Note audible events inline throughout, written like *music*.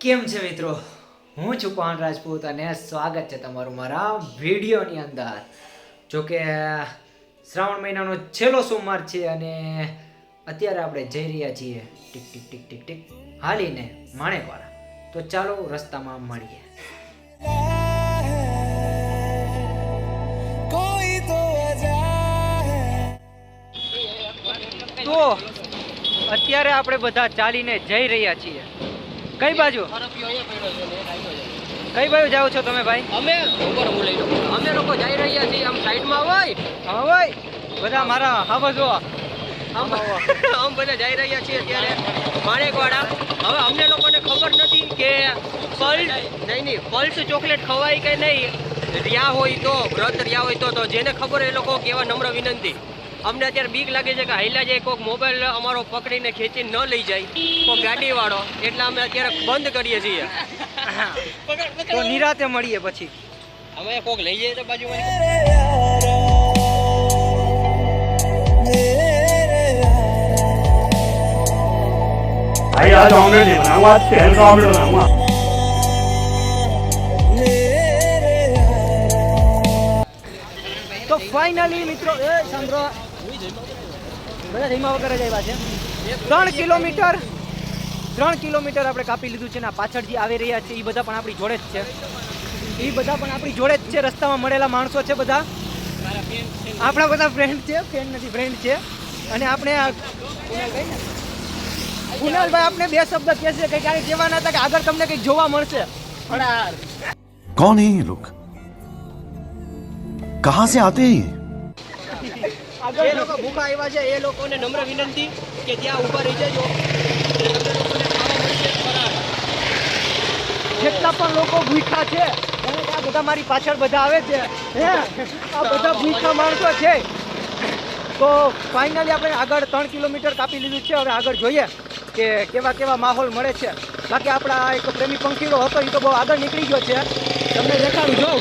કેમ છે મિત્રો? હું છું પાન રાજપૂત અને સ્વાગત છે તમારું મારા વિડીયોની અંદર. જો કે શ્રાવણ મહિનાનો છેલ્લો સોમવાર છે અને અત્યારે આપણે જઈ રહ્યા છીએ ટીક ટીક ટીક ટીક ટીક હાલીને માણેકવાળા તો ચાલો રસ્તામાં મળીએ. તો અત્યારે આપણે બધા ચાલીને જઈ રહ્યા છીએ. કઈ બાજુ? કઈ બાજુ જાઓ છો તમે ભાઈ? અમે અમે લોકો જઈ રહ્યા છીએ આમ સાઈડમાં હોય. હા હોય. બધા મારા હા જો *laughs* આમ બધા જઈ રહ્યા છીએ અત્યારે માણેકવાડા હવે અમને લોકોને ખબર નથી કે પલ્સ નહીં નહીં પલ્સ ચોકલેટ ખવાય કે નહીં. રહ્યા હોય તો વ્રત રહ્યા હોય તો તો જેને ખબર એ લોકો કેવા નમ્ર વિનંતી. અમને અત્યારે બીક લાગે છે કે હાઈલા જાય કોઈક મોબાઈલ અમારો પકડીને ખેંચી ન લઈ જાય કોઈ ગાડીવાળો. એટલે અમે અત્યારે બંધ કરીએ છીએ. નિરાતે મળીએ પછી. અમે કોઈક લઈ જઈએ તો બાજુમાં. તો ફાઇનલી મિત્રો એ સાંભળો. બધા ધીમા વગર જ આવ્યા છે. ત્રણ કિલોમીટર ત્રણ કિલોમીટર આપણે કાપી લીધું છે ને પાછળ જે આવી રહ્યા છે. એ બધા પણ આપણી જોડે જ છે. એ બધા પણ આપણી જોડે જ છે. રસ્તામાં મળેલા માણસો છે બધા. આપણા બધા ફ્રેન્ડ છે. ફ્રેન્ડ નથી ફ્રેન્ડ છે. અને આપણે આ કુનાલભાઈ આપણે બે શબ્દ કહેશે કે ક્યારેક કહેવાના હતા કે આગળ તમને કંઈક જોવા મળશે. કોણ હે લોક કહાં સે આતે હૈ જે લોકો ભૂખા આવ્યા છે એ લોકોને નમ્ર વિનંતી કે ત્યાં ઊભા રહી જજો. જેટલા પણ લોકો ભૂખા છે અને આ બધા મારી પાછળ બધા આવે છે. હે? આ બધા ભૂખા માણસો છે. તો ફાઇનલી આપણે આગળ ત્રણ કિલોમીટર કાપી લીધું છે. હવે આગળ જોઈએ કે કેવા કેવા માહોલ મળે છે. બાકી આપણા એક પ્રેમી પંખીડો હતો એ તો બહુ આગળ નીકળી ગયો છે. તમને દેખાડું જોઉં.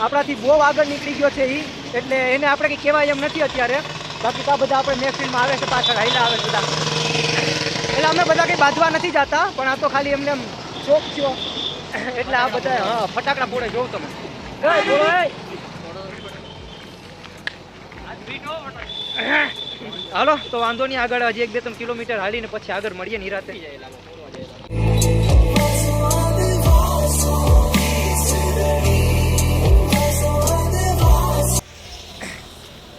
આપણાથી બહુ આગળ નીકળી ગયો છે એ એટલે એને આપણે કંઈ કહેવાય એમ નથી અત્યારે. બાકી તો આ બધા આપણે મહેફિલમાં આવે છે પાછળ હાઈલા આવે બધા. એટલે અમે બધા કંઈ બાંધવા નથી જતા પણ આ તો ખાલી એમને એમ શોખ થયો એટલે આ બધા હા ફટાકડા ફોડે જોઉં તમે. હાલો તો વાંધો નહીં આગળ હજી એક બે ત્રણ કિલોમીટર હાલીને પછી આગળ મળીએ નિરાતે.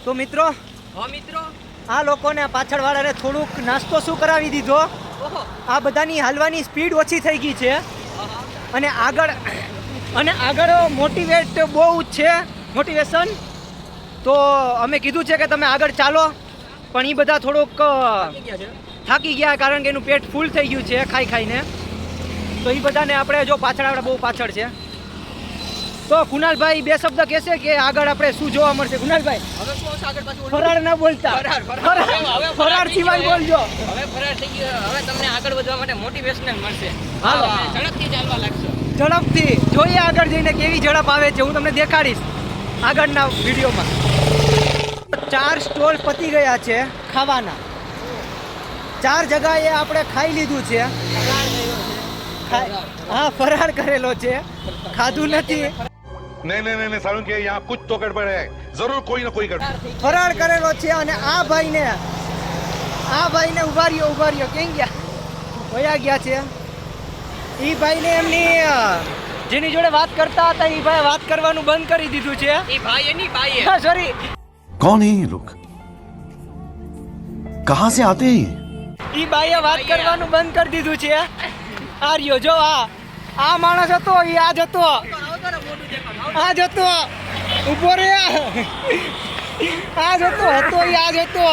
તો મિત્રો હા મિત્રો. આ લોકોને પાછળ વાળાને થોડુંક નાસ્તો શું કરાવી દીધો? આ બધાની હાલવાની સ્પીડ ઓછી થઈ ગઈ છે. અને આગળ અને આગળ મોટિવેટ બહુ છે મોટિવેશન. તો અમે કીધું છે કે તમે આગળ ચાલો. પણ એ બધા થોડુંક થાકી ગયા કારણ કે એનું પેટ ફૂલ થઈ ગયું છે ખાઈ ખાઈને. તો એ બધાને આપણે જો પાછળ આપણે બહુ પાછળ છે. તો કુનાલભાઈ બે શબ્દ કહેશે કે આગળ આપણે શું જોવા મળશે? કુનાલભાઈ હવે શું આવશે આગળ પાછું ફરાર ના બોલતા. ફરાર, હવે ફરાર સિવાય બોલજો. હવે ફરાર થઈ ગયો. હવે તમને આગળ વધવા માટે મોટિવેશનલ મળશે. હાલો. ઝડપથી ચાલવા લાગશો. ઝડપથી. જોઈએ આગળ જઈને કેવી ઝડપ આવે છે. હું તમને દેખાડીશ આગળના વિડીયોમાં. ચાર સ્ટોલ પતી ગયા છે ખાવાના. ચાર જગાએ આપણે ખાઈ લીધું છે. હા ફરાર કરેલો છે. ખાધું નથી. નહીં નહીં નહીં સારું કે અહીંયા કુછ તો ગડબડ હે જરૂર કોઈ ને કોઈ ગડબડ ફરાર કરેલો છે અને આ ભાઈને આ ભાઈને ઉભાર્યો ઉભાર્યો કેમ ગયા વયા ગયા છે એ ભાઈને એમની જેની જોડે વાત કરતા હતા એ ભાઈ વાત કરવાનું બંધ કરી દીધું છે એ ભાઈ એની ભાઈ હા સોરી કોણ હે લોક કહા સે આતે હે ઈ બાઈએ વાત કરવાનું બંધ કરી દીધું છે આ રહ્યો જો આ આ માણસ હતો ઈ આ જ હતો આ જ હતો. ઊભો રે. આ જ હતો હતો ઈ આ જ હતો.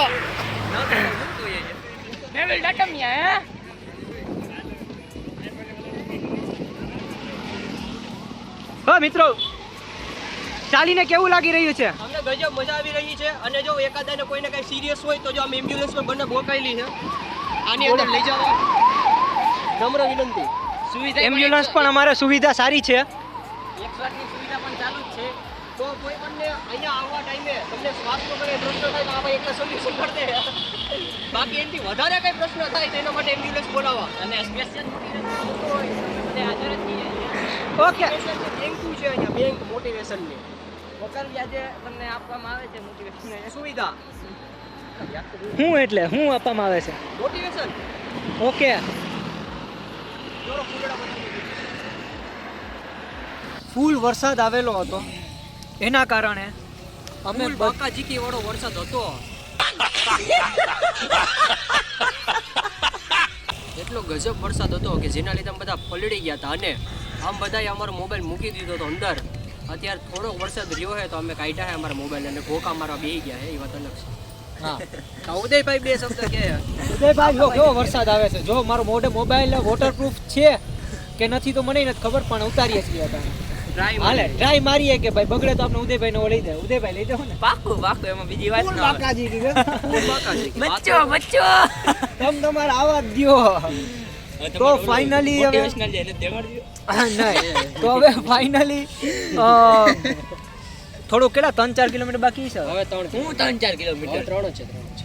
હા? મિત્રો ચાલીને કેવું લાગી રહ્યું છે? અમને ગજબ મજા આવી રહી છે અને જો એકાદાને કોઈને કઈ સિરિયસ હોય તો જો આમ એમ્બ્યુલન્સમાં બંને બોકાયેલી છે. આની અંદર લઈ જવા. નમ્ર વિનંતી. સુવિધા એમ્બ્યુલન્સ પણ અમારે સુવિધા સારી છે. પણ ચાલુ જ છે. તો કોઈ પણ અહીંયા આવવા ટાઈમે તમને સ્વાસ્થ્ય કોઈ પ્રશ્ન થાય તો આપણે એટલે સોલ્યુશન કરી દે બાકી એનાથી વધારે કંઈ પ્રશ્ન થાય તેના માટે એમ્બ્યુલન્સ બોલાવવા અને સ્પેશિયલ ઓકે. બેંક છે અહીંયા બેંક મોટિવેશનની વકલ વ્યાજે તમને આપવામાં આવે છે મોટિવેશન સુવિધા. હું એટલે હું આપવામાં આવે છે. Motivation okay. ફૂલ વરસાદ આવેલો હતો. એના કારણે અમે અમે બાકા જીકી વાળો વરસાદ હતો. એટલો ગજબ વરસાદ હતો કે જેના લીધે બધા પલળી ગયા હતા. અને આમ બધાએ અમારો મોબાઈલ મૂકી દીધો હતો અંદર. અત્યારે થોડોક વરસાદ રહ્યો છે તો અમે કાઢ્યા હે અમારા મોબાઈલ અને ભોકા મારવા બેસી ગયા હે એ વાત અલગ છે. હા. ઉદયભાઈ બે શબ્દ કે ઉદયભાઈ જો કેવો વરસાદ આવે છે. જો મારો મોઢે મોબાઈલ વોટરપ્રૂફ છે કે નથી તો મને નથી ખબર પણ ઉતારીએ છીએ ડ્રાઈવ હાલે ટ્રાય મારીએ કે ભાઈ બગડે તો આપણે ઉદયભાઈ નો લઈ દે ઉદયભાઈ લઈ જાવ ને. પાકું પાકું એમાં બીજી વાત ના. બાકાજી કીધું. બચ્ચો બચ્ચો તમ તમારે આવા દિયો તો ફાઇનલી હવે તો હવે ફાઇનલી થોડું કેટલા? ત્રણ ચાર કિલોમીટર બાકી છે? હવે ત્રણ હું ત્રણ ચાર કિલોમીટર. ત્રણ છે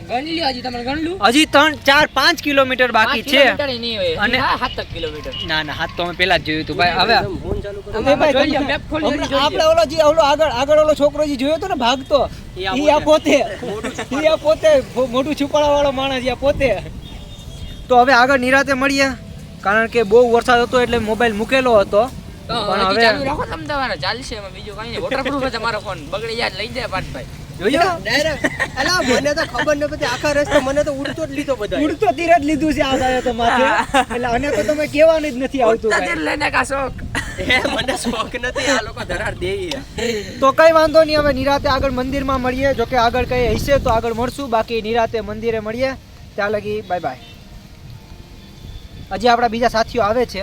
ગણી લ્યો હજી તમે ગણ લું હજી ત્રણ ચાર પાંચ કિલોમીટર બાકી છે. અને- અને સાત કિલોમીટર. ના ના હાથ તો અમે પેલા જ જોયું હતું. ભાઈ હવે. આપણે ઓલો જે ઓલો આગળ આગળ ઓલો છોકરો જે જોયો હતો ને ભાગતો ઈ આ પોતે. ઈ આ પોતે મોટું છુપાડા વાળો માણસ આ પોતે. તો હવે આગળ નિરાતે મળીએ કારણ કે બહુ વરસાદ હતો એટલે મોબાઈલ મૂકેલો હતો. તો હવે- ચાલુ રાખો તમે તમારે ચાલશે એમાં બીજું કઈ નહીં. વોટરપ્રૂફ છે તમારો ફોન બગડી જાય લઈ જાય પાઠભાઈ જોયો ડાયરેક્ટ અલા મને તો ખબર ન પડી આખા રસ્તે મને તો ઉડતો જ લીધો બધા ઉડતો તીર જ લીધું છે આ ગાયો તો માથે. એટલે અને તો તમે કહેવાનું જ નથી આવતું ઉડતા તીર લઈને કા શોખ. એ મને શોખ નથી. આ લોકો ધરાર દે તો કઈ વાંધો નહીં હવે નિરાતે આગળ મંદિરમાં મળીએ. જો કે આગળ કઈ હશે તો આગળ મળશું. બાકી નિરાતે મંદિરે મળીએ. ત્યાં લગી બાય બાય હજી આપણા બીજા સાથીઓ આવે છે.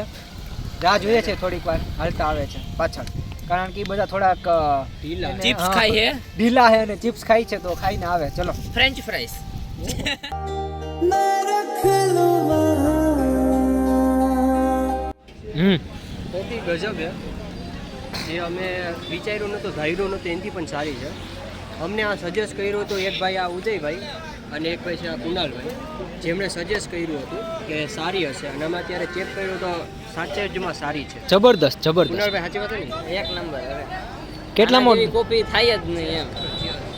રાહ જોઈએ છે થોડીક વાર હાલતા આવે છે પાછળ. કારણ કે બધા થોડાક ઢીલા. ચિપ્સ ખાઈ છે ઢીલા છે અને ચિપ્સ ખાય છે તો ખાઈને આવે ચલો. French fries. હમ. કોફી ગજબ છે જે અમે વિચાર્યું નહોતું ધાર્યું નહોતું એનાથી પણ સારી છે. અમને આ સજેસ્ટ કર્યું તો એક ભાઈ આ ઉદયભાઈ અને એક ભાઈ છે આ કુનાલભાઈ જેમણે સજેસ્ટ કર્યું હતું કે સારી હશે. અને અમે અત્યારે ચેક કર્યું તો સાચે જમાં સારી છે. જબરદસ્ત જબરદસ્ત. કુનાલભાઈ સાચી વાત ને? એક નંબર હવે. કેટલા આના જેવી કોપી થાય જ નહીં એમ.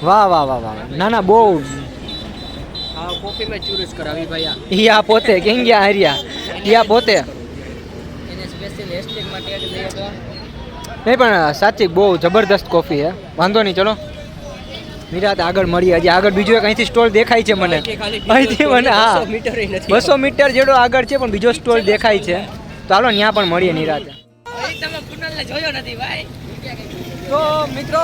વાહ વાહ વાહ વાહ. ના ના બહુ આ કોફી મેં ચૂરસ કરાવી ભાઈ આ. પોતે કેમ ગયા હરિયા? આ પોતે. એને સ્પેશિયલ હેશટેગ માટે એડ નહીં પણ સાચી બહુ જબરદસ્ત કોફી છે. વાંધો નહીં ચલો. નિરાત આગળ મળીએ હજી આગળ બીજો એક અહીંથી સ્ટોલ દેખાય છે મને. અહીંથી મને હા. બસો મીટર જેટલો આગળ છે પણ બીજો સ્ટોલ દેખાય છે. તો હાલો ત્યાં પણ મળીએ નિરાતે તો મિત્રો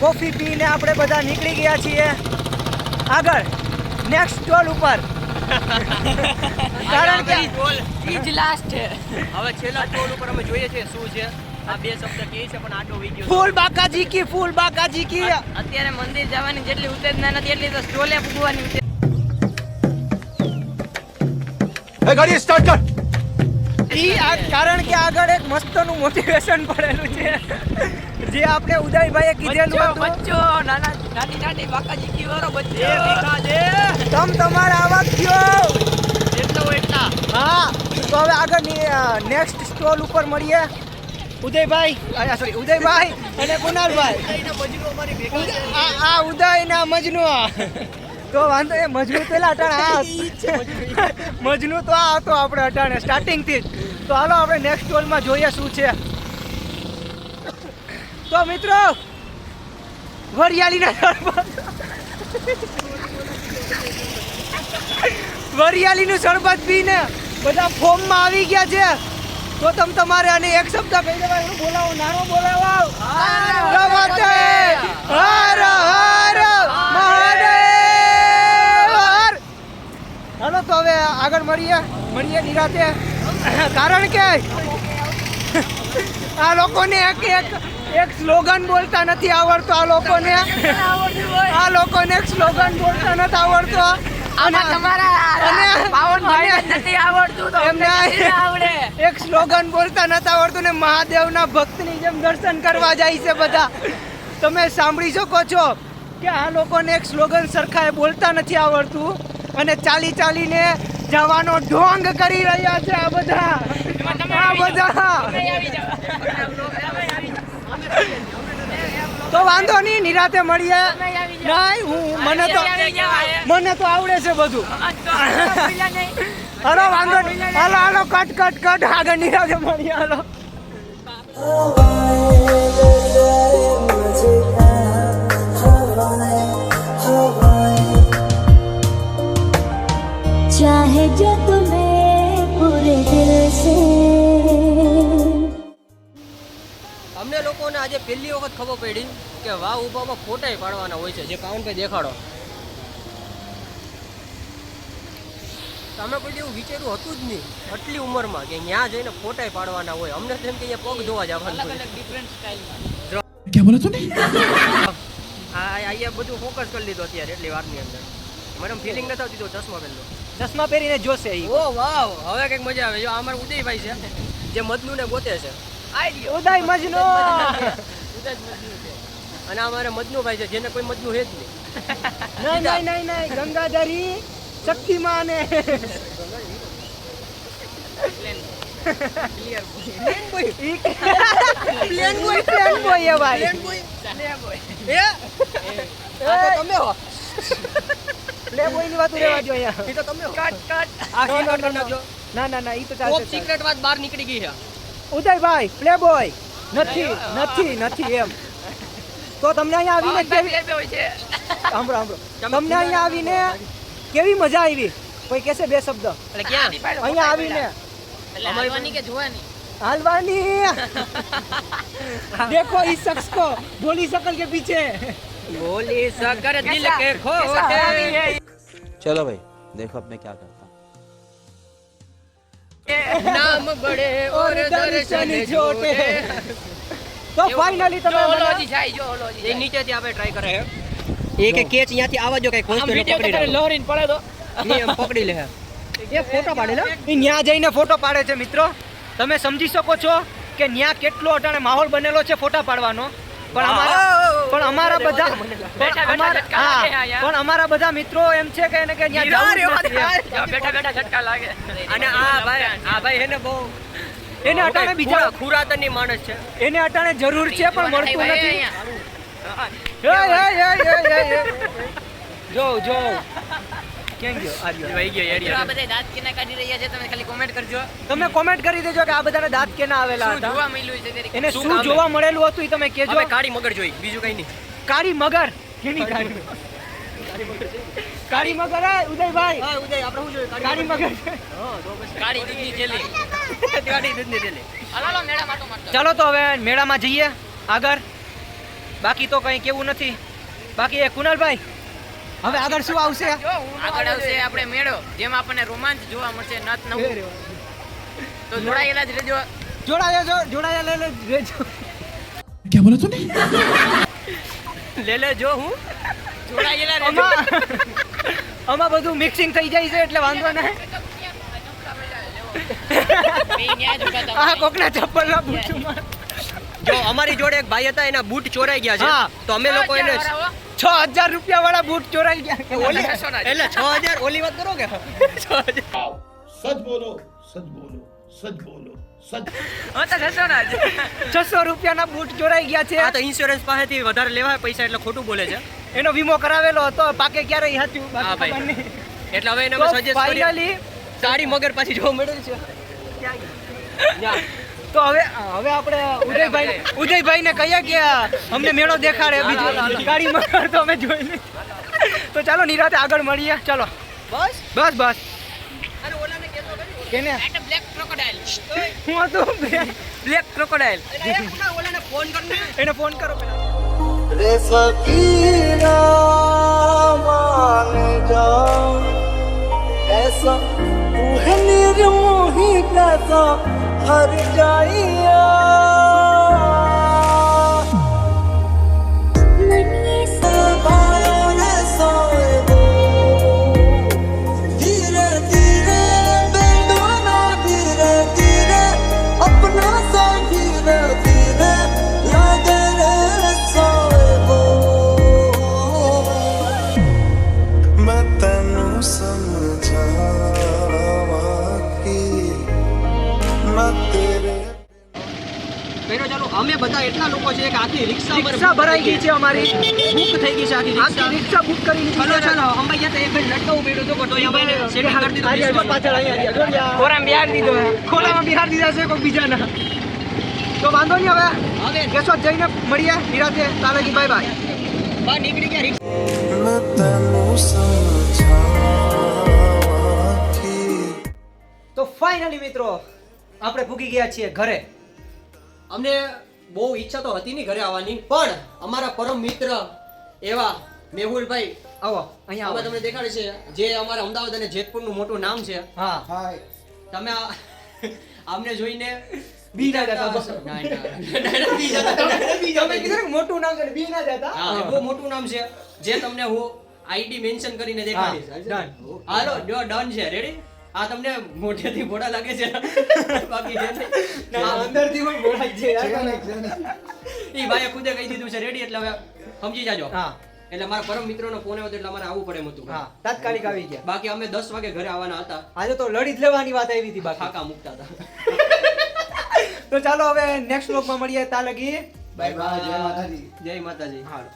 કોફી પીને આપણે બધા નીકળી ગયા છીએ. આગળ નેક્સ્ટ સ્ટોલ ઉપર. *laughs* કારણ કે લાસ્ટ છે. હવે છેલ્લા સ્ટોલ ઉપર અમે જોઈએ છીએ શું છે. ફૂલ બાકાજી કી ફૂલ બાકાજી કી. અત્યારે મંદિર જવાની જેટલી ઉત્તેજના નથી એટલી તો સ્ટોલે ભગવાની એ ગાડી સ્ટાર્ટ કર. ઈ આ કારણ કે આગળ એક મસ્તનું મોટિવેશન પડેલું છે. જે આપણે ઉદયભાઈએ કીધેલું હતું. બચ્ચો નાના નાની નાની બાકાજી કી વારો બચ્ચો. તમ તમારા આવાજ કયો એટલો એટલા. હા તો હવે આગળ નેક્સ્ટ સ્ટોલ ઉપર મળીએ. ઉદયભાઈ સોરી ઉદયભાઈ અને કુનાલભાઈ આ ઉદય ના મજનુ તો વાંધો એ મજનુ પેલા અટાણે આ મજનુ તો આ હતો આપણે અટાણે સ્ટાર્ટિંગથી તો હાલો આપણે નેક્સ્ટ સ્ટોલમાં જોઈએ શું છે. તો મિત્રો, વરિયાળીના શરબત વરિયાળીનું શરબત પીને બધા ફોર્મમાં આવી ગયા છે. તો તમ તમારે આને એક શબ્દ કહી દેવાય એનું બોલાવો નાનો બોલાવો. હર હર મહાદેવ. હર. હાલો તો હવે આગળ મળીએ મળીએ નિરાતે. કારણ કે આ લોકોને એક એક એક સ્લોગન બોલતા નથી આવડતો આ લોકોને. આ લોકોને એક સ્લોગન બોલતા નથી આવડતો. અને તમારા પાવન ભાઈ નથી આવડતું તો એમને એક સ્લોગન બોલતા નથી આવડતું ને મહાદેવના ભક્તની જેમ દર્શન કરવા જાય છે બધા. તમે સાંભળી શકો છો કે આ લોકોને એક સ્લોગન સરખાએ બોલતા નથી આવડતું અને ચાલી ચાલીને જવાનો ઢોંગ કરી રહ્યા છે આ બધા. આ બધા. તો વાંધો નહીં નિરાતે મળીએ. નહીં હું મને તો મને તો આવડે છે બધું. હાલો વાંધો નહીં હાલો હાલો કટ કટ કટ આગળ નિરાતે મળીએ હાલો चाहे जो तुम्हें पूरे दिल से અમને લોકોને આજે પહેલી વખત ખબર પડી કે વાવ ઉભામાં ફોટાય પાડવાના હોય છે જે કાઉન્ટભાઈ દેખાડો અમે કોઈ એવું વિચાર્યું હતું જ નહીં. આટલી ઉંમરમાં કે ત્યાં જઈને ફોટા પાડવાના હોય. અમને તેમ કે અહીંયા પગ ધોવા જવાનું હોય. આ અહીંયા બધું ફોકસ કરી લીધું અત્યારે એટલી વારની અંદર. મને ફિલિંગ નથી આવતી તો ચશ્મા પહેરલો ચશ્મા પહેરીને જોશે ઓ વાવ. હવે કંઈક મજા આવે. જો અમારા ઉદયભાઈ છે જે મદનુને ગોતે છે. ઉદય મજનો! અને અમારે મજનુભાઈ છે જેને કોઈ મદનું હે જ નહીં. નહીં નહીં નહીં નહીં ગંગાધરી. શક્તિમાનની ના ના ઈ તો સિક્રેટ વાત બહાર નીકળી ગઈ છે. ઉદયભાઈ પ્લે બોય નથી નથી નથી એમ. તો તમને અહીંયા આવીને સાંભળો સાંભળો. તમને અહીંયા આવીને કેવી મજા આવી કોઈ કહેશે બે શબ્દ એટલે ક્યાં અહીંયા આવીને હાલવાની કે જોવાની હાલવાની देखो इस शख्स को भोली शकल के पीछे બોલી સકર દિલ કે ખોટે चलो भाई देखो अब मैं क्या करता हूँ નામ બડે ઓર દર્શન છોટે તો ફાઇનલી તમે જો મને- ઓલોજી જાય જો ઓલોજી એ નીચેથી આપણે ટ્રાય કરે એ કે કેચ અહીંયાથી આવવા જો કઈ ખોસ પકડી કે પડે તો એમ પકડી લે એ ફોટો પાડેલા ઈ ન્યા જઈને ફોટો પાડે છે મિત્રો તમે સમજી શકો છો કે ન્યા કેટલો અટાણે માહોલ બનેલો છે ફોટા પાડવાનો પણ અમારા પણ અમારા બધા પણ અમારા બધા મિત્રો એમ છે કે એને કે બેઠા બેઠા ઝટકા લાગે અને આ ભાઈ આ ભાઈ એને બહુ એને અટાણે બીજા ખુરાતનની માણસ છે એને અટાણે જરૂર છે પણ મળતું નથી જો જો. ક્યાં ગયો? આર્યો ગયો જો આ બધા દાંત કેના કાઢી રહ્યા છે તમે ખાલી કોમેન્ટ કરજો. તમે કોમેન્ટ કરી દેજો કે આ બધાના દાંત કેના આવેલા હતા. જોવા મળ્યું છે એને શું શું કામ હે? જોવા મળેલું હતું એ તમે કહેજો. હવે કાળી મગર જોઈ બીજું કઈ નહીં. કાળી મગર? કેની કાળી કાળી? મગર. હે ઉદયભાઈ. હા ઉદય આપણે શું જોઈએ કાળી મગર. કાળી દૂધની જેલી. કાળી દૂધની થેલી હાલો હાલો મેળા માટો મારતો ચાલો તો હવે મેળામાં જઈએ આગળ. બાકી તો કંઈ કેવું નથી. બાકી એ કુનાલભાઈ હવે આગળ શું આવશે? આગળ આવશે આપણે મેળો જેમાં આપણને રોમાંચ જોવા મળશે નત નવું. તો જોડાયેલા જ રહેજો. જોડાયેલા જો જોડાયા લે લે રેજો લે લે જો હું. જોડાયેલા રહેજો. આમાં બધું મિક્સિંગ થઈ જાય છે એટલે વાંધો નહીં. આ કોકના ચપ્પલ ના બૂટમાં. જો અમારી જોડે એક ભાઈ હતા એના બૂટ ચોરાઈ ગયા છે. તો અમે લોકો એને છ હજાર રૂપિયા વાળા બૂટ ચોરાઈ ગયા. એટલે છ હજાર ઓલી વાત કરો કે? સચ બોલો સચ બોલો સચ બોલો છસો રૂપિયાના બૂટ ચોરાઈ ગયા છે. આ તો ઇન્સ્યોરન્સ વધારે લેવાય પૈસા એટલે ખોટું બોલે છે. એનો વીમો કરાવેલો હતો પાકે ક્યારેય હતું? હા ભાઈ. એટલે હવે એને સજેસ્ટ કરી સારી મગર પાછી જોવા મળે છે. તો હવે હવે આપણે ઉદયભાઈ ઉદયભાઈને કહીએ કે અમને મેળો દેખાડે બીજો. ગાડીમાં તો અમે જોઈને તો ચાલો નિરાતે આગળ મળીએ. ચાલો. બસ? બસ બસ. હું બ્લેક ક્રોકોડાઇલ ફોન કરો એને ફોન કરો પેલા. રે સકીના আর যাইয়া અમે એટલા લોકો છે કે આખી રિક્ષા રિક્ષા ભરાઈ ગઈ છે અમારી. બુક થઈ ગઈ છે આખી રિક્ષા. રિક્ષા બુક કરી લીધી ચલો. ચલો અંબાઈ જતા એક ભાઈ લટકાવું તો કોટો તો અંબાઈને setting કરી દીધું. પાછળ અહીંયા. ખોરામ બિહાર દીધો ખોલામાં બિહાર દીધા છે કોઈ બીજાના. તો વાંધો નહીં હવે. હવે. કેશોદ જઈને મળીએ. નિરાતે તાલગી બાય બાય. બા નીકળી ગયા રિક્ષા. તો ફાઇનલી મિત્રો આપણે ભૂગી ગયા છીએ ઘરે. અમને બહુ ઈચ્છા તો હતી નહીં ઘરે આવવાની પણ અમારા પરમ મિત્ર એવા મેહુલભાઈ આવો અહીંયા અમે આવો. તમને દેખાડે છે જે અમારા અમદાવાદ અને જેતપુરનું મોટું નામ છે. હા. તમે *laughs* આમને જોઈને બી ના જતા. મોટું નામ છે ના જતા. હા, બહુ મોટું નામ છે. જે તમને હું આઈડી મેન્શન કરીને દેખાડીશ. હા, હાલો ડન છે. રેડી આ તમને મોઢેથી ભોળા લાગે છે. બાકી છે અંદરથી પણ બોલાય છે. એ ભાઈએ ખુદે કહી દીધું છે રેડી એટલે હવે સમજી જાજો. હા. એટલે મારા પરમ નો ફોન આવ્યો એટલે અમારે આવવું પડે એમ હતું. હા તાત્કાલિક આવી ગયા. બાકી અમે દસ વાગે ઘરે આવવાના હતા. આજે તો લડી જ લેવાની વાત આવી હતી બાકી. ખાકા મૂકતા હતા. તો ચાલો હવે નેક્સ્ટ વ્લોગમાં મળીએ તા લગી. બાય બાય જય માતાજી. જય માતાજી. હાલો.